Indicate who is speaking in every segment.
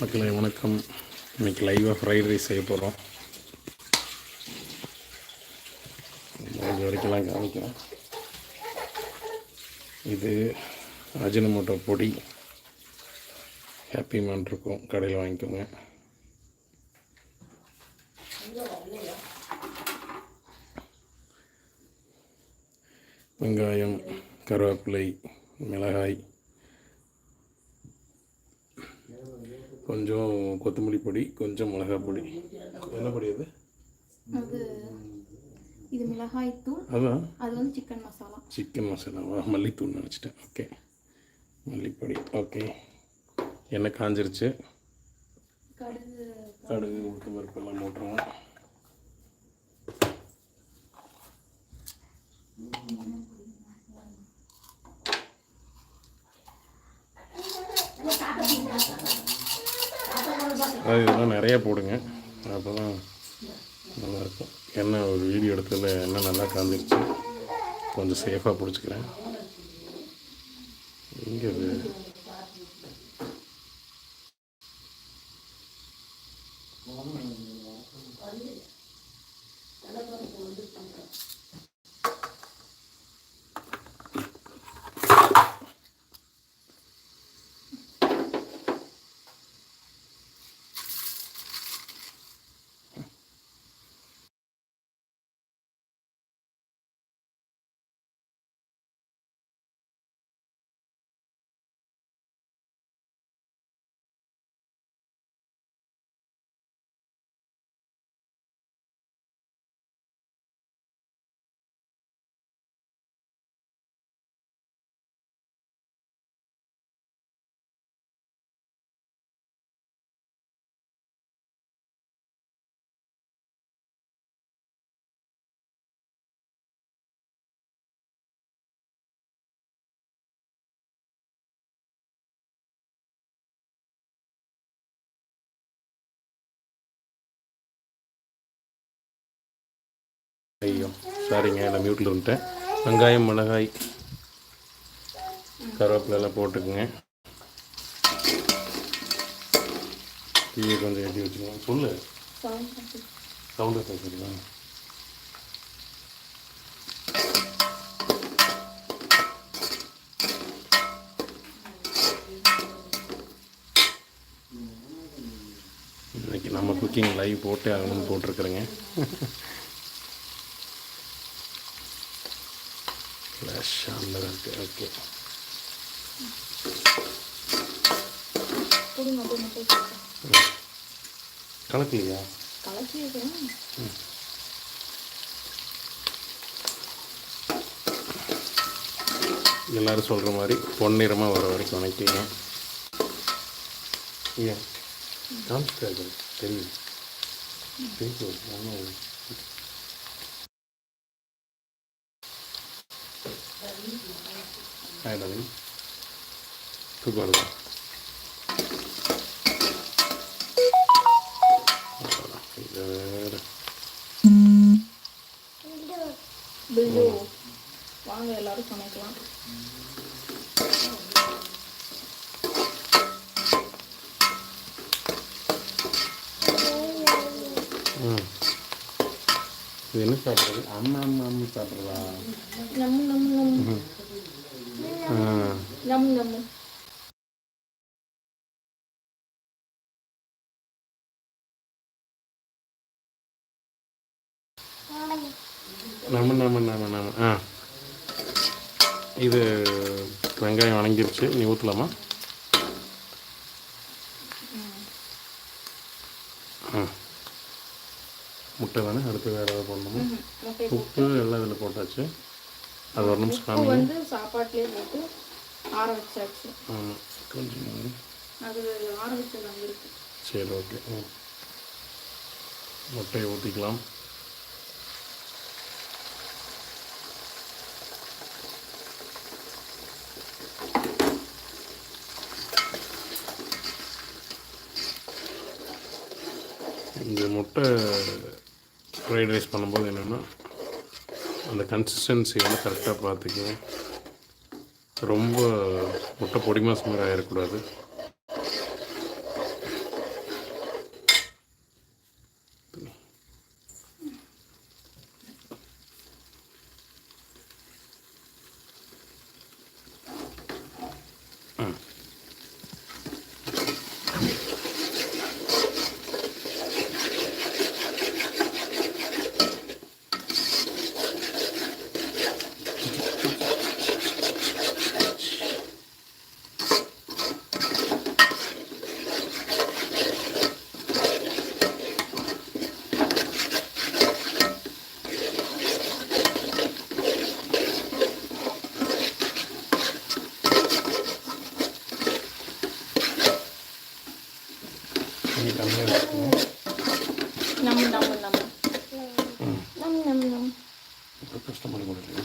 Speaker 1: மக்களே வணக்கம். இன்றைக்கி லைவாக ஃப்ரைட் ரைஸ் செய்ய போகிறோம் இது வரைக்கும்லாம் காமிக்கிறேன் இது அஜினமோட்டோ பொடி. ஹாப்பி மேன் இருக்கும். கடையில் வாங்கிக்கோங்க. வெங்காயம் கருவேப்பிலை மிளகாய் கொஞ்சம் கொத்தமல்லி பொடி கொஞ்சம் மிளகாய் பொடி. என்ன பொடி அது?
Speaker 2: இது மிளகாய் தூள்.
Speaker 1: அதான்
Speaker 2: அது வந்து சிக்கன் மசாலா
Speaker 1: சிக்கன் மசாலாவா மல்லித்தூள் நினச்சிட்டேன். ஓகே மல்லிப்பொடி. ஓகே எண்ணெய் காஞ்சிருச்சு.
Speaker 2: கடுகு
Speaker 1: கடுகு உளுத்தம் பருப்பு எல்லாம் போட்டுருவோம் அது இதெல்லாம் நிறையா போடுங்க. அப்போ தான் நல்லாயிருக்கும். என்ன ஒரு வீடியோ இடத்துல என்ன நல்லா காமிச்சு கொஞ்சம் சேஃபாக பிடிச்சிக்கிறேன். இங்கே ஐயோ சாரிங்க நான் மியூட்டில் இருந்துட்டேன் வெங்காயம் மிளகாய் கருவேப்பிலை எல்லாம் போட்டுக்குங்க. தீயை கொஞ்சம் எட்டி வச்சுக்கோங்க. சொல்லு.
Speaker 2: சவுண்டு
Speaker 1: கேட்குறீங்களா இன்னைக்கு நம்ம குக்கிங் லைவ் போட்டே ஆகணும்னு போட்டிருக்குறேங்க. ஃப்ளாஷ் ஆனில் இருக்கு ஓகே
Speaker 2: பொடி மட்டும்
Speaker 1: கலக்கலையா?
Speaker 2: கலக்கி
Speaker 1: எல்லாரும் சொல்கிற மாதிரி பொன்னிறமாக வர வரைக்கும் வணக்கிங்க ஏன்? காமிச்சிட்டாரு. தெரியும் பேசுவோம் அவ்வளோதான். இது வேற
Speaker 2: பில்லு வாங்க எல்லாரும் சமைக்கலாம்.
Speaker 1: இது என்ன சாப்பிட்றது? அம்மா அம்மா அம்மா சாப்பிட்றதா?
Speaker 2: நம்ம நம்ம நம்ம
Speaker 1: ஆ
Speaker 2: நம்ம நம்ம
Speaker 1: நம்ம நம்ம ஆ இது வெங்காயம் வணங்கிருச்சு நீ ஊற்றலாமா ஆ முட்டை தானே அடுத்து வேறு ஏதாவது போடணுமா உப்பு எல்லாம் இதில் போட்டாச்சு அது ஒரு நிமிஷம் காமிங்க
Speaker 2: வந்து சாப்பாட்டிலே போட்டு ஆற வச்சாச்சு.
Speaker 1: ஆமாம் கொஞ்சம்.
Speaker 2: அது ஆற வச்சது அங்கே இருக்கு.
Speaker 1: சரி ஓகே. முட்டையை ஊற்றிக்கலாம் இந்த முட்டை ஃப்ரைட் ரைஸ் பண்ணும்போது என்னென்னா அந்த கன்சிஸ்டன்சி வந்து கரெக்டாக பார்த்துக்கங்க. ரொம்ப முட்டை பொடி மாசு மாதிரி ஆயிடக்கூடாது
Speaker 2: நம்ம நம்ம நம்ம நம் நம் நம்.
Speaker 1: இப்போ கஷ்டப்பட முடியல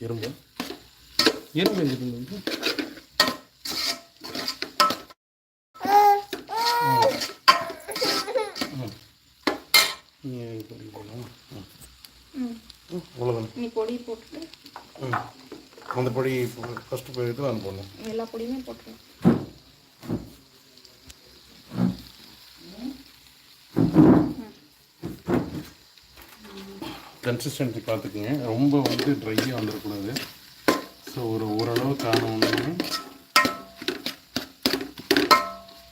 Speaker 1: எறும்பு எறும்பு எங்க இருந்து நீ பொடி போடலாம்
Speaker 2: ம்.
Speaker 1: அவ்வளோதானே
Speaker 2: நீ பொடி போட்டுட்டு.
Speaker 1: ம். அந்த பொடி ஃபஸ்ட்டு போயிட்டு நான் போடணும்.
Speaker 2: எல்லா பொடியுமே போட்டுருவேன்
Speaker 1: கன்சிஸ்டன்சி பார்த்துக்குங்க. ரொம்ப வந்து ட்ரையாக வந்துடக்கூடாது ஸோ ஒரு ஓரளவு காணோன்னு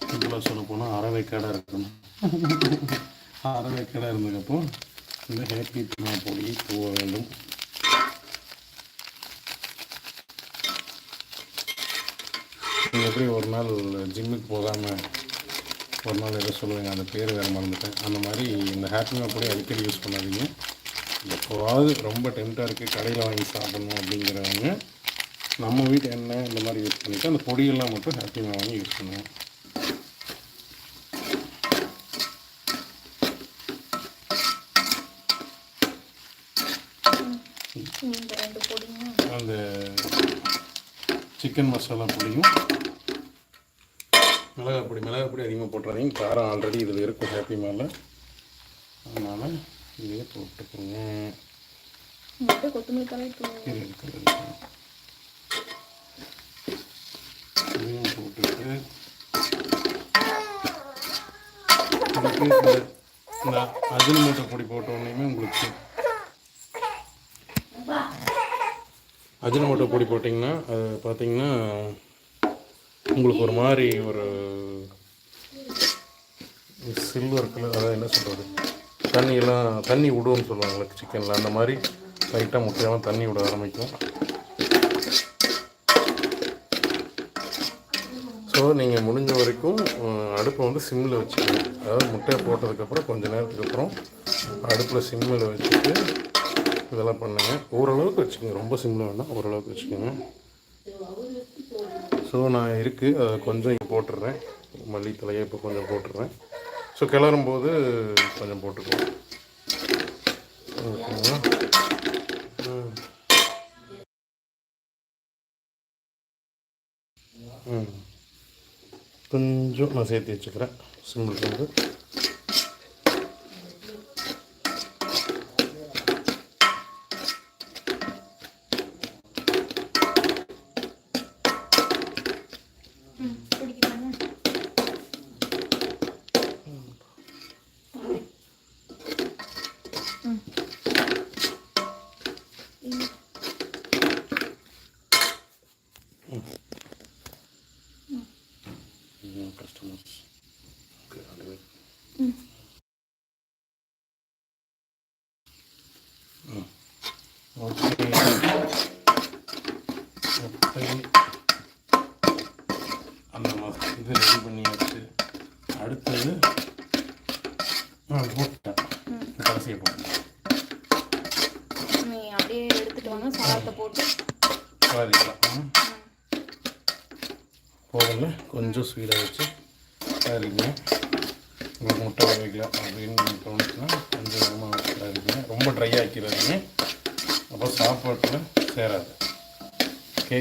Speaker 1: சிம்பிளாக சொல்ல போனால் அரைவேக்காடாக இருக்கணும். அரைவேக்காடாக இருந்ததுக்கப்புறம் இந்த ஹேப்பி பினா பொடி போக வேண்டும். எப்படி ஒரு நாள் ஜிம்முக்கு போகாமல் ஒரு நாள் ஏதோ சொல்லுவீங்க அந்த பேர் வேறு மறந்துட்டேன். அந்த மாதிரி இந்த ஹேப்பினா பொடி அடிக்கடி யூஸ் பண்ணாதீங்க. எப்போவாவது ரொம்ப டெம்ட்டாக இருக்குது கடையில் வாங்கி சாப்பிடணும் அப்படிங்கிறவங்க நம்ம வீட்டு எண்ணெய் இந்த மாதிரி யூஸ் பண்ணிவிட்டு அந்த பொடியெல்லாம் மட்டும் ஹேப்பினா வாங்கி யூஸ் பண்ணுவோம்
Speaker 2: இந்த ரெண்டு பொடியும்
Speaker 1: அந்த சிக்கன் மசாலா பொடியும் மிளகாய் பொடி மிளகாய் பொடி அதிகமாக போட்டுறாதீங்க. காரம் ஆல்ரெடி இதில் இருக்கும் ஹேப்பி மேலே. அதனால் இதே போட்டுக்கோங்க.
Speaker 2: கொத்தமல்லி தலை தூ
Speaker 1: இது இருக்கிறது. இதையும் போட்டுட்டு இதுக்கு இந்த அஜினமோட்டோ பொடி போட்ட உடனேயுமே உங்களுக்கு அஜினமோட்டோ பொடி போட்டிங்கன்னா அது பார்த்தீங்கன்னா உங்களுக்கு ஒரு மாதிரி ஒரு சில்வர் கலர் அதாவது என்ன சொல்கிறது தண்ணியெல்லாம் தண்ணி விடுவோம்னு சொல்லுவாங்களே சிக்கனில் அந்த மாதிரி லைட்டாக முட்டையெல்லாம் தண்ணி விட ஆரம்பிக்கும். ஸோ நீங்கள் முடிஞ்ச வரைக்கும் அடுப்பை வந்து சிம்மில் வச்சுக்கணும் அதாவது முட்டையை போட்டதுக்கப்புறம் கொஞ்ச நேரத்துக்கு அப்புறம் அடுப்பில் சிம்மில் வச்சுட்டு இதெல்லாம் பண்ணுங்க. ஓரளவுக்கு வச்சுக்கோங்க. ரொம்ப சிம்மில் வேணாம் ஓரளவுக்கு வச்சுக்கோங்க. ஸோ நான் இருக்குது அதை கொஞ்சம் இங்கே போட்டுடுறேன் மல்லித்தலையை இப்போ கொஞ்சம் போட்டுடுறேன் ஸோ கிளறும் போது கொஞ்சம் போட்டுக்கோங்க ஓகேங்களா? கொஞ்சம் நான் சேர்த்து வச்சுக்கிறேன். சிம்பிள் வந்து
Speaker 2: ம் பிடிக்கிறாங்க ம் ம்
Speaker 1: கஸ்டமர்ஸ் ஓகே அதுவே
Speaker 2: ம்
Speaker 1: ஓகே முட்டை அந்த மச- இது ரெடி பண்ணியாச்சு அடுத்தது ஆ போட்டேன் கடைசியை போட்டேன்
Speaker 2: நீ அப்படியே எடுத்துட்டு வாங்க. சாதத்தை போட்டு.
Speaker 1: பாதிக்கலாம். ம். கொஞ்சம் ஸ்வீடாக வச்சு பாருங்க. உங்களுக்கு முட்டை வேக வைக்கலாம் அப்படின்னு தோணுச்சுன்னா கொஞ்சம் வேகமாக வச்சுக்காதீங்க ரொம்ப ட்ரை ஆக்கிடாதீங்க. அப்போ சாப்பாட்டில் சேராது. ஓகே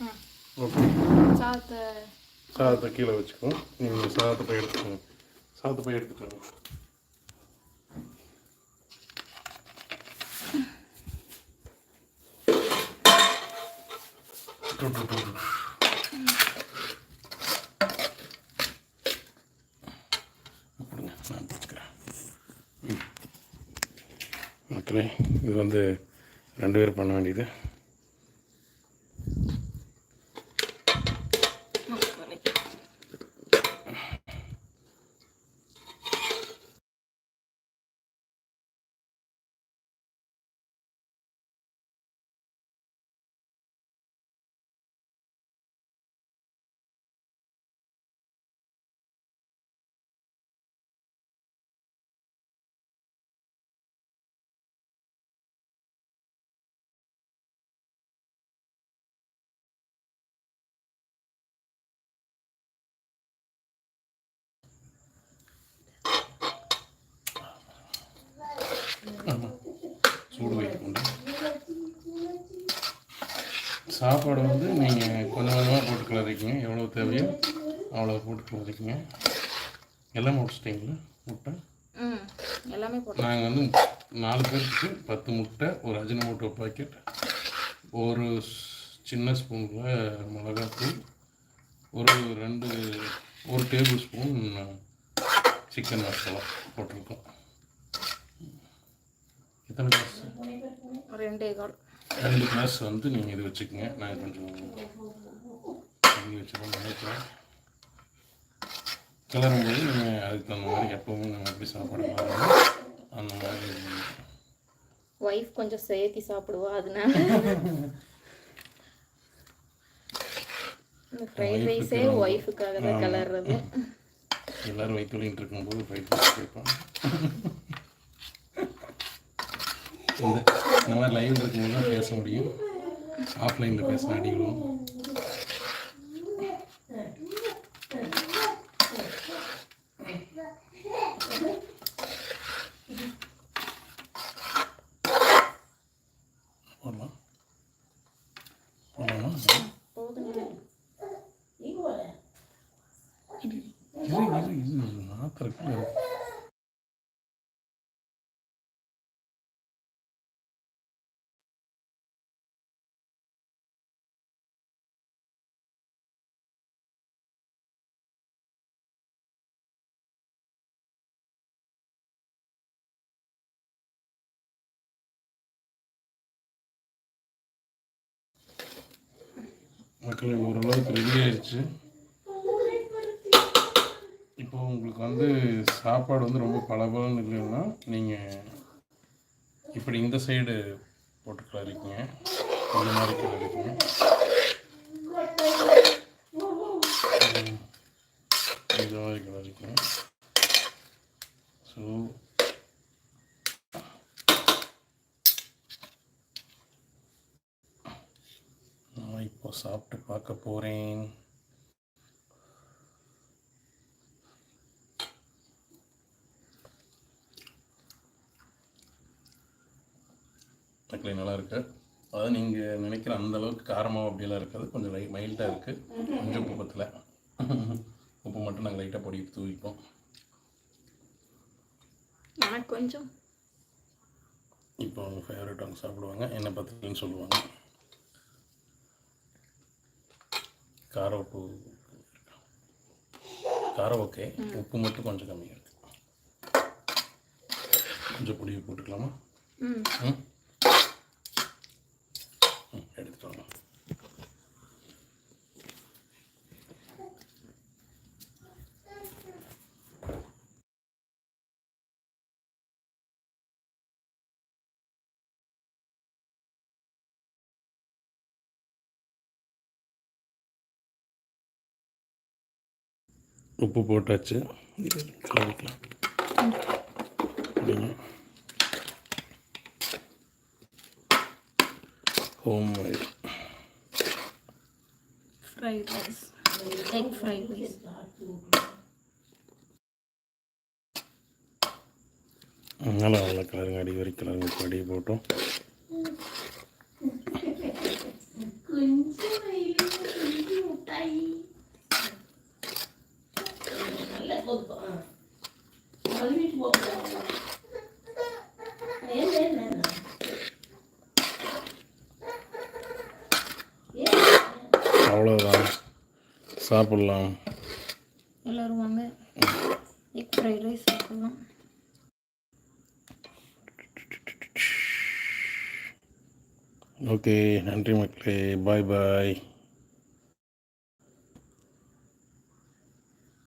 Speaker 2: ம்
Speaker 1: ஓகே
Speaker 2: சாதத்தை
Speaker 1: சாதத்தை கீழே வச்சுக்குவோம் நீங்கள் சாதத்தை போய் எடுத்துக்கோங்க. சாதத்தை போய் எடுத்துக்கோங்க. கொடுங்க நான் பிடிச்சிக்கிறேன் மக்களே இது வந்து ரெண்டு பேர் பண்ண வேண்டியது. சூடு வைக்கணும் சாப்பாடு வந்து நீங்கள் கொஞ்சம் கொஞ்சமாக போட்டு கிளறிக்கிங்க எவ்வளோ தேவையோ அவ்வளோ போட்டு கிளறிக்கிங்க எல்லாம் முடிச்சிட்டிங்களா? முட்டை?
Speaker 2: எல்லாமே
Speaker 1: நாங்கள் வந்து நாலு பேருக்கு பத்து முட்டை ஒரு அஜினமோட்டோ பாக்கெட் ஒரு சின்ன ஸ்பூனில் மிளகாத்தூள் ஒரு ரெண்டு ஒரு டேபிள் ஸ்பூன் சிக்கன் மசாலா போட்டிருக்கோம். எத்தனை கிளாஸ்
Speaker 2: ரெண்டே கால்.
Speaker 1: ரெண்டு கிளாஸ் வந்து நீங்கள் இது வச்சுக்கோங்க. நான் கொஞ்சம் தண்ணி வச்சுருக்கோம் நினைக்கிறேன் கிளறும்போது நீங்கள் அதுக்கு தகுந்த மாதிரி எப்போவுமே நம்ம எப்படி சாப்பாடு கிளறோமோ அந்த மாதிரி
Speaker 2: ஒய்ஃப் கொஞ்சம் சேர்த்தி சாப்பிடுவா அதனால. இந்த ஃப்ரைட் ரைஸே ஒய்ஃபுக்காக தான். கலர்றது
Speaker 1: எல்லோரும் வயிற்றுலின்னு இருக்கும்போது ஃப்ரைட் ரைஸ் கேட்பாங்க. இந்த இந்த மாதிரி லைவ் இருக்கும்போது தான் பேச முடியும். ஆஃப்லைனில் பேசின அடிகளும். மக்கள் ஓரளவுக்கு ரெடி ஆயிடுச்சு. இப்போ உங்களுக்கு வந்து சாப்பாடு வந்து ரொம்ப பளபளன்னு இல்லைன்னா நீங்கள் இப்படி இந்த சைடு போட்டு இருக்கீங்க இந்த மாதிரி இருக்கீங்க ம். இந்த மாதிரி கிளறிக்கிங்க ஸோ நான் இப்போ சாப்பிட்டு பார்க்க போகிறேன் தக்காளி நல்லா இருக்கு. அதாவது நீங்கள் நினைக்கிற அந்த அளவுக்கு காரமாக அப்படியெல்லாம் இருக்காது. கொஞ்சம் லை மைல்டாக இருக்குது கொஞ்சம் உப்பு பத்தல. உப்பு மட்டும் நாங்கள் லைட்டாக பொடி தூவிப்போம்.
Speaker 2: கொஞ்சம்.
Speaker 1: இப்போ அவங்க ஃபேவரட் அவங்க சாப்பிடுவாங்க. என்ன பத்தலன்னு சொல்லுவாங்க. காரம் உப்பு காரம் ஓகே உப்பு மட்டும் கொஞ்சம் கம்மியாக இருக்குது கொஞ்சம் பொடியை போட்டுக்கலாமா?
Speaker 2: ம்,
Speaker 1: எடுத்துட்டு வாங்க உப்பு போட்டாச்சு. அப்படிங்க home made
Speaker 2: fried rice egg fried rice
Speaker 1: நல்லா நல்லா கலருங்க. அடி வரைக்கும் கலருங்க. இப்போ அடி போட்டோம். சாப்பிட்லாம்.